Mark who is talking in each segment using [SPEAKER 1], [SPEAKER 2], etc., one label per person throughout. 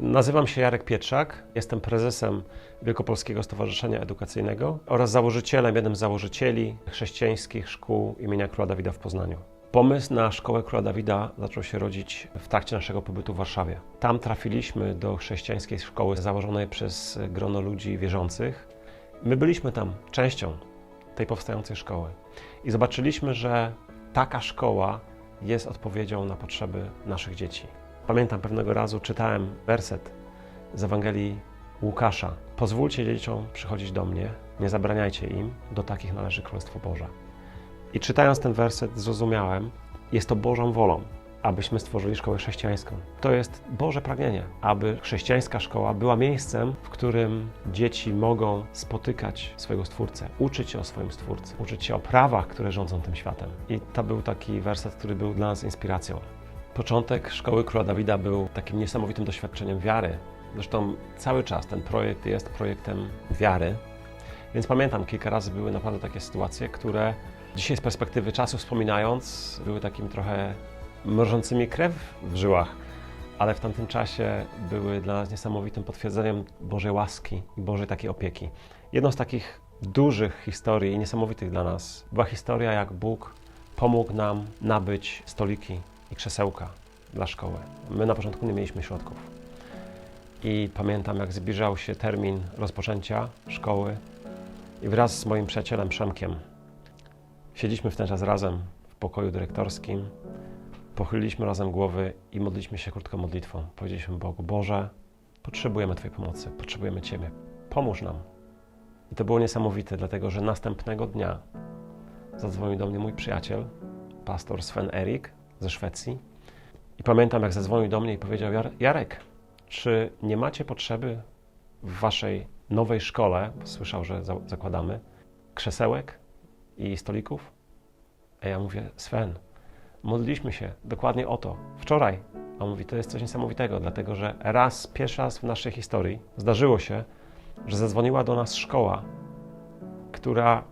[SPEAKER 1] Nazywam się Jarek Pietrzak, jestem prezesem Wielkopolskiego Stowarzyszenia Edukacyjnego oraz założycielem, jednym z założycieli chrześcijańskich szkół imienia Króla Dawida w Poznaniu. Pomysł na Szkołę Króla Dawida zaczął się rodzić w trakcie naszego pobytu w Warszawie. Tam trafiliśmy do chrześcijańskiej szkoły założonej przez grono ludzi wierzących. My byliśmy tam częścią tej powstającej szkoły i zobaczyliśmy, że taka szkoła jest odpowiedzią na potrzeby naszych dzieci. Pamiętam pewnego razu czytałem werset z Ewangelii Łukasza. Pozwólcie dzieciom przychodzić do mnie, nie zabraniajcie im, do takich należy Królestwo Boże. I czytając ten werset zrozumiałem, jest to Bożą wolą, abyśmy stworzyli szkołę chrześcijańską. To jest Boże pragnienie, aby chrześcijańska szkoła była miejscem, w którym dzieci mogą spotykać swojego Stwórcę, uczyć się o swoim Stwórcy, uczyć się o prawach, które rządzą tym światem. I to był taki werset, który był dla nas inspiracją. Początek Szkoły Króla Dawida był takim niesamowitym doświadczeniem wiary. Zresztą cały czas ten projekt jest projektem wiary. Więc pamiętam, kilka razy były naprawdę takie sytuacje, które dzisiaj z perspektywy czasu wspominając, były takim trochę mrożącymi krew w żyłach, ale w tamtym czasie były dla nas niesamowitym potwierdzeniem Bożej łaski i Bożej takiej opieki. Jedną z takich dużych historii i niesamowitych dla nas była historia, jak Bóg pomógł nam nabyć stoliki i krzesełka dla szkoły. My na początku nie mieliśmy środków. I pamiętam, jak zbliżał się termin rozpoczęcia szkoły i wraz z moim przyjacielem Przemkiem siedzieliśmy w ten czas razem w pokoju dyrektorskim, pochyliliśmy razem głowy i modliliśmy się krótką modlitwą. Powiedzieliśmy Bogu, Boże, potrzebujemy Twojej pomocy, potrzebujemy Ciebie, pomóż nam. I to było niesamowite, dlatego że następnego dnia zadzwonił do mnie mój przyjaciel, pastor Sven Erik ze Szwecji. I pamiętam, jak zadzwonił do mnie i powiedział: "Jar- Jarek, czy nie macie potrzeby w waszej nowej szkole, słyszał, że za- zakładamy, krzesełek i stolików? A ja mówię: Sven, modliliśmy się dokładnie o to wczoraj. A on mówi: To jest coś niesamowitego, dlatego że raz, pierwszy raz w naszej historii zdarzyło się, że zadzwoniła do nas szkoła, która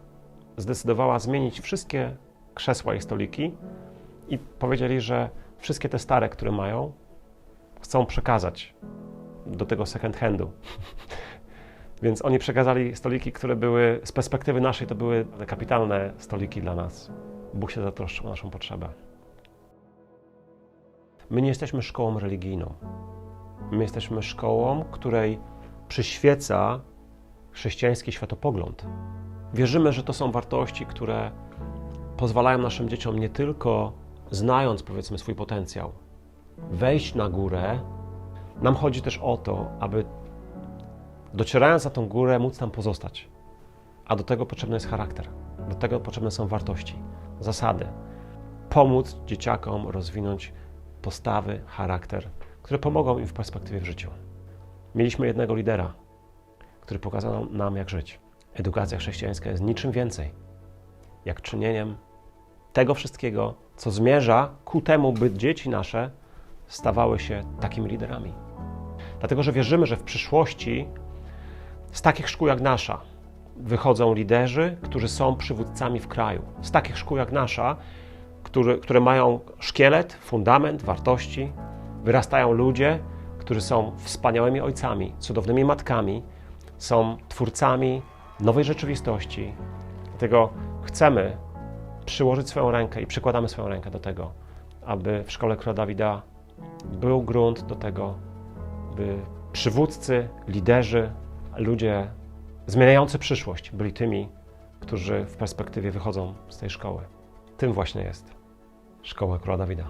[SPEAKER 1] zdecydowała zmienić wszystkie krzesła i stoliki i powiedzieli, że wszystkie te stare, które mają, chcą przekazać do tego second handu. Więc oni przekazali stoliki, które były z perspektywy naszej, to były kapitalne stoliki dla nas. Bóg się zatroszczył o naszą potrzebę. My nie jesteśmy szkołą religijną. My jesteśmy szkołą, której przyświeca chrześcijański światopogląd. Wierzymy, że to są wartości, które pozwalają naszym dzieciom nie tylko znając powiedzmy swój potencjał, wejść na górę. Nam chodzi też o to, aby docierając na tą górę, móc tam pozostać. A do tego potrzebny jest charakter, do tego potrzebne są wartości, zasady. Pomóc dzieciakom rozwinąć postawy, charakter, które pomogą im w perspektywie w życiu. Mieliśmy jednego lidera, który pokazał nam, jak żyć. Edukacja chrześcijańska jest niczym więcej, jak czynieniem tego wszystkiego, co zmierza ku temu, by dzieci nasze stawały się takimi liderami. Dlatego, że wierzymy, że w przyszłości z takich szkół jak nasza wychodzą liderzy, którzy są przywódcami w kraju. Z takich szkół jak nasza, które, które mają szkielet, fundament, wartości, wyrastają ludzie, którzy są wspaniałymi ojcami, cudownymi matkami, są twórcami nowej rzeczywistości. Dlatego chcemy przyłożyć swoją rękę i przykładamy swoją rękę do tego, aby w szkole Króla Dawida był grunt do tego, by przywódcy, liderzy, ludzie zmieniający przyszłość byli tymi, którzy w perspektywie wychodzą z tej szkoły. Tym właśnie jest Szkoła Króla Dawida.